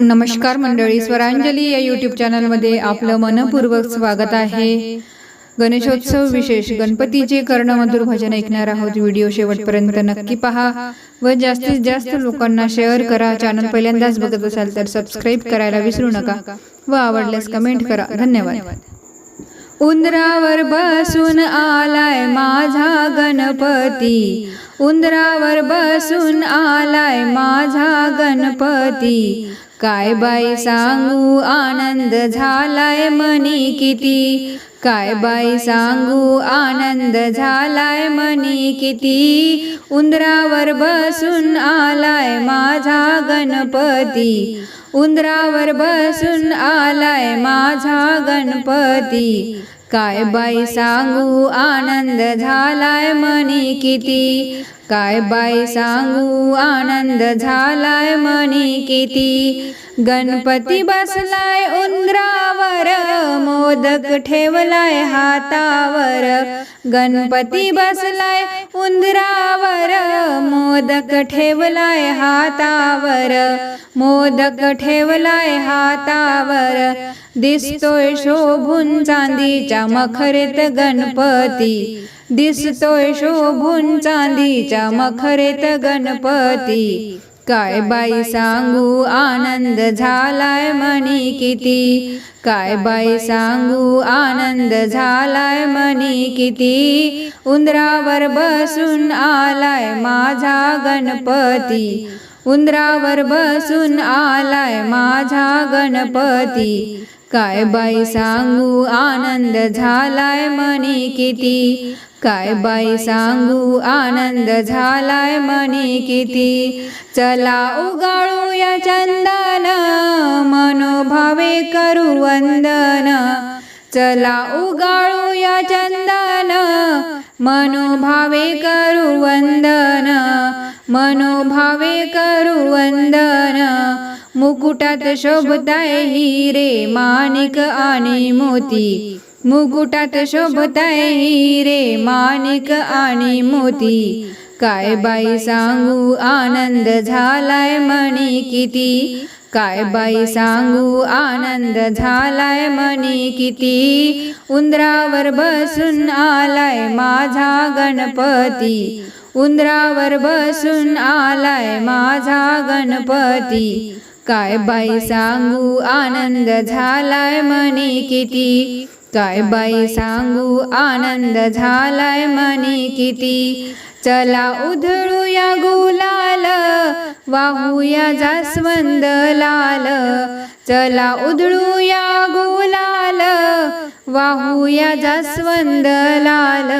नमस्कार मंडळी स्वरांजली या यूट्यूब चॅनलमध्ये आपलं मनपूर्वक स्वागत आहे. गणेशोत्सव विशेष गणपतीचे कर्णमधुर भजन ऐकणार आहोत. व्हिडिओ शेवटपर्यंत नक्की पहा व जास्तीत जास्त लोकांना शेअर करा. चॅनल पहिल्यांदाच बघत असाल तर सबस्क्राईब करायला विसरू नका. व आवडल्यास कमेंट करा. धन्यवाद. उंदरावर बसून आलाय माझा गणपती. उंदरावर बसून आलाय माझा गणपती. काय बाई सांगू? आनंद झालाय मनी किती? काय बाई सांगू? आनंद झालाय मनी किती? उंदरावर बसून आलाय माझा गणपती. उंदरावर बसून आलाय माझा गणपती. काय बाई सांगू? आनंद झालाय मनी किती? काय बाई सांगू? आनंद झालाय मनी किती? गणपती बसलाय उंदरावर मोदक ठेवलाय हातावर. गणपती बसलाय उंदरावर मोदक ठेवलाय हातावर. मोदक ठेवलाय हातावर. दिसतोय शोभून चांदीच्या मखरेत गणपती. दिसतोय शोभून चांदीच्या मखरेत गणपती. काय बाई सांगू आनंद झालाय मनी किती. काय बाई सांगू आनंद झालाय मनी किती. उंदरावर बसून आलाय माझा गणपती. उंदरावर बसून आलाय माझा गणपती. काय बाई सांगू? आनंद झालाय मनी किती. काय बाई सांगू? आनंद झालाय मनी किती. चला उगाळू या चंदन. मनोभावे करू वंदन. चला उगाळू या चंदन. मनोभावे करू वंदन. मनोभावे करू वंदन. मुकुटात शोभताय हिरे माणिक आणि मोती. मुकुटात शोभताय हिरे माणिक आणि मोती. काय बाई सांगू आनंद झालाय मणी किती. काय बाई सांगू आनंद झालाय मनी किती? उंदरावर बसून आलाय माझा गणपती. उंदरावर बसून आलाय माझा गणपती. काय बाई सांगू आनंद झालाय मनी किती? काय बाई सांगू आनंद झालाय मनी किती? चला उधळूया गुलाल वाहूया जास्वंद लाल. चला उधळूया गुलाल वाहूया जास्वंद लाल.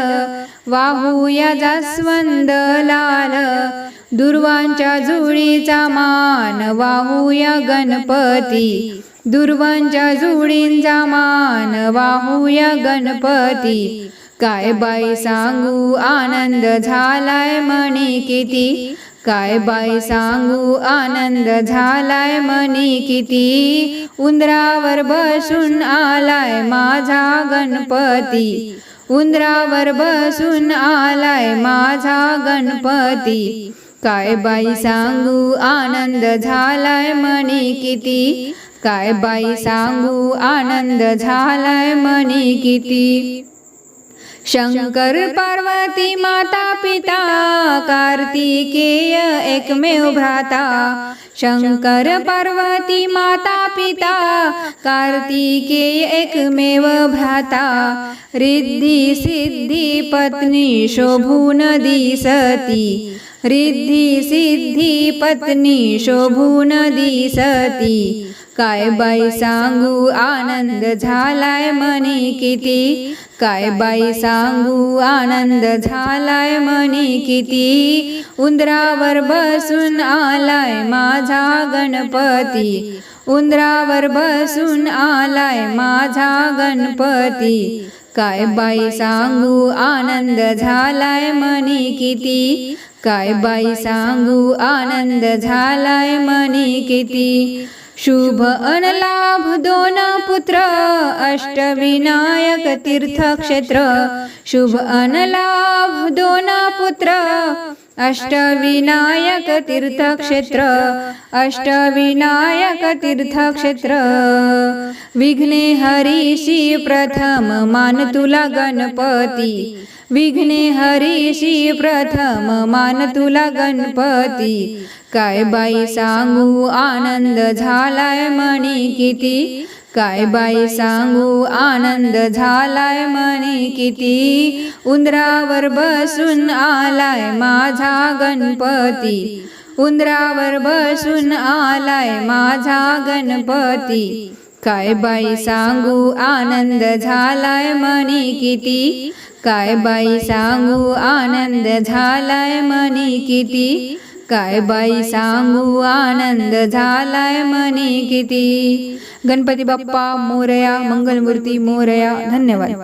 वाहूया जास्वंद लाल दुर्वांच्या जुळीचा मान. वाहूया गणपती दुर्वांच्या जुळींचा मान. वाहूया गणपती काय बाई सांगू आनंद झालाय मनी किती? काय बाई सांगू आनंद झालाय मनी किती? उंदरावर बसून आलाय माझा गणपती. उंदरावर बसून आलाय माझा गणपती. काय बाई सांगू आनंद झालाय मनी किती? काय बाई सांगू आनंद झालाय मनी किती? शंकर पार्वती माता पिता कार्तिकेय एकमेव भ्राता शंकर पार्वती माता पिता कार्तिकेय एकमेव भ्राता रिद्धी सिद्धी पत्नी शोभून दिसती। रिद्धी सिद्धी पत्नी शोभून दिसती। काय बाई सांगू आनंद झालाय मनी किती? काय बाई सांगू आनंद झालाय मनी किती? उंदरावर बसून आलाय माझा गणपती. उंदरावर बसून आलाय माझा गणपती. काय बाई सांगू आनंद झालाय मनी किती. काय बाई सांगू आनंद झालाय मनी किती. शुभ अनलाभ दोन पुत्र. अष्टविनायक तीर्थक्षेत्र. शुभ अनलाभ दोन पुत्र. अष्टविनायक तीर्थक्षेत्र अष्टविनायक तीर्थक्षेत्र। विघ्ने हरीशी प्रथम मान तुला गणपती। विघ्ने हरीशी प्रथम मान तुला गणपती। काय बाई सांगू आनंद झालाय मणी किती? काय बाई सांगू? आनंद झालाय मनी किती? उंदरावर बसून आलाय माझा गणपती. उंदरावर बसून आलाय माझा गणपती. काय बाई सांगू? आनंद झालाय मनी किती? काय बाई सांगू? आनंद झालाय मनी किती? काय बाई सांगू आनंद झालाय मनी किती? गणपती बाप्पा मोरया मंगलमूर्ती मोरया धन्यवाद.